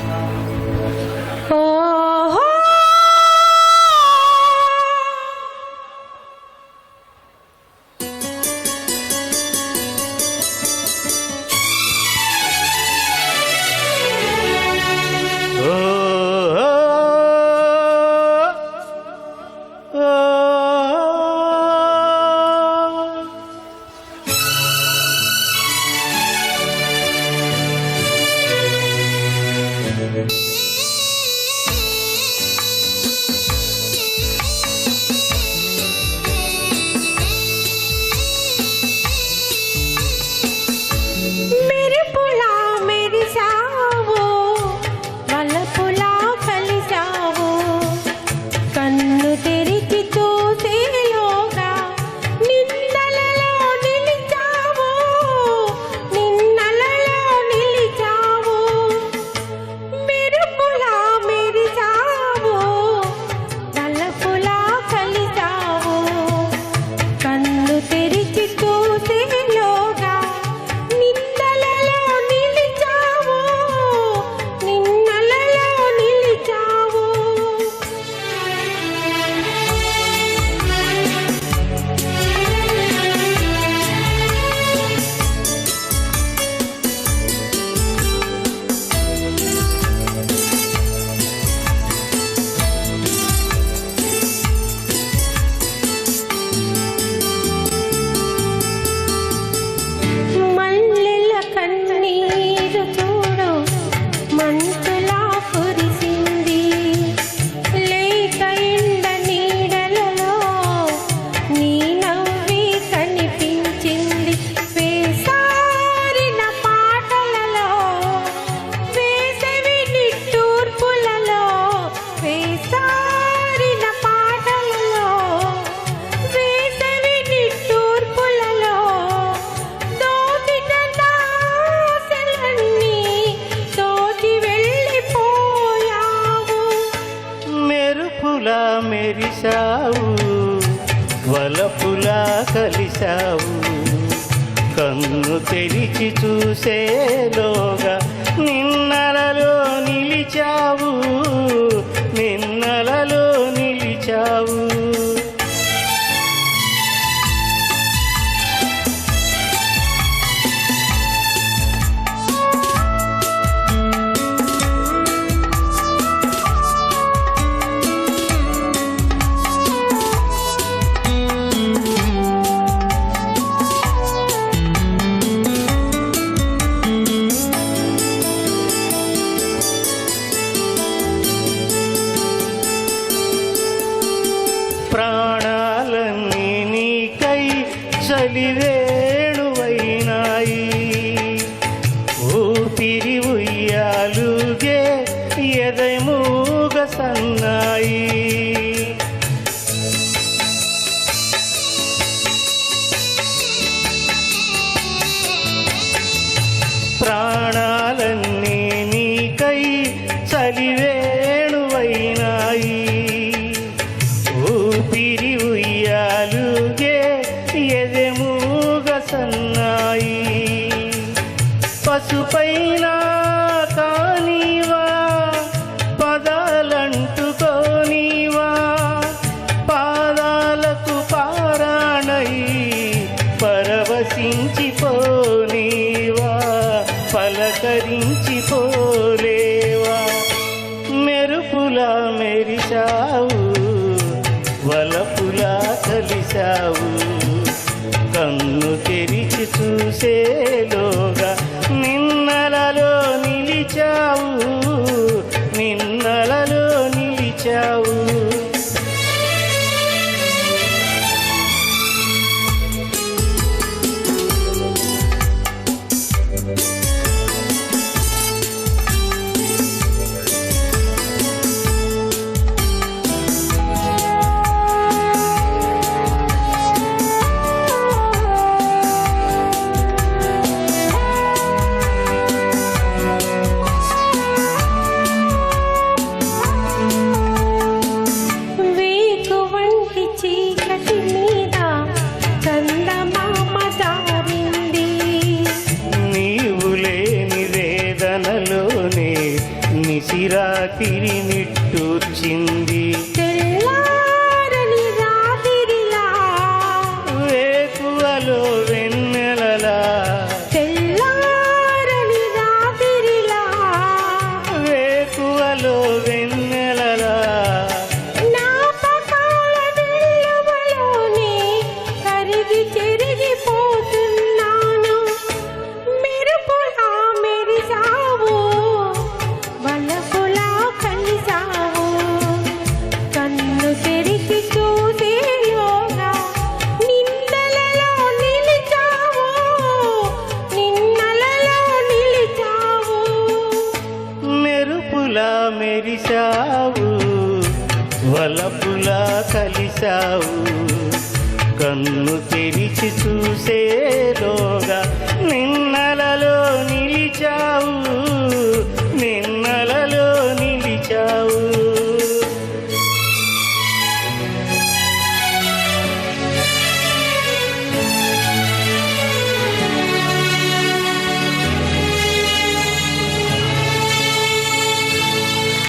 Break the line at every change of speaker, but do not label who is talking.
Christ. వలపులా కలిశావు. కన్ను తెరిచి చూసేలోగా నిన్నలలో నిలిచావు. నిన్నలలో నిలిచావు.
చలివేణువైనాయి ఊపిరి ఉయ్యాలుగే ఎదమూగ సన్నాయి. ప్రాణాలన్నీ నీకై చలివే కన్ను తెరిచి చూసేలోగా నిన్నలలో నిలిచావు నిన్నలలో నిలిచావు. కలిశావు. కన్ను తెరిచి చూసేలోగా